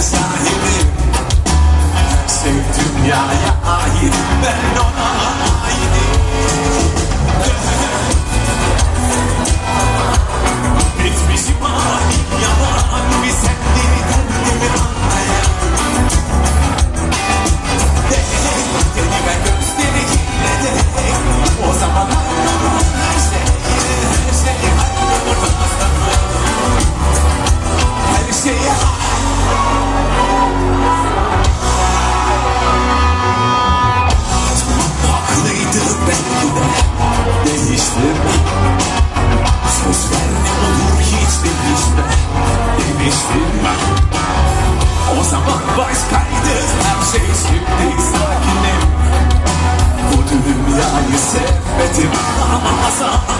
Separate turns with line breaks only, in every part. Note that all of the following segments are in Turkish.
sahibim Sevdim dünyaya ait ben değiştirme O zaman başkaydı her şey şimdi sakinim Bu dünyayı sevmedim ama azaldım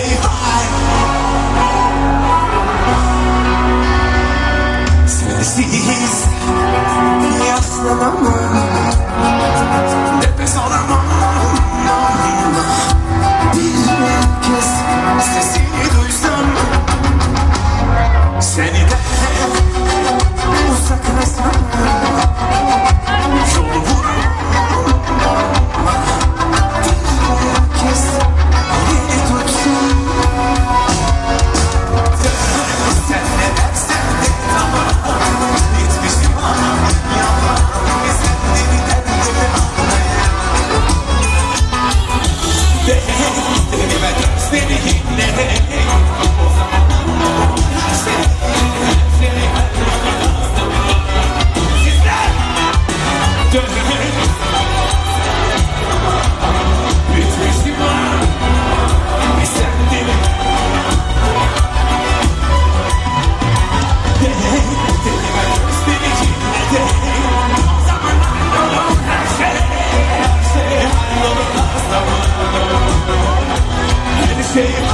see. say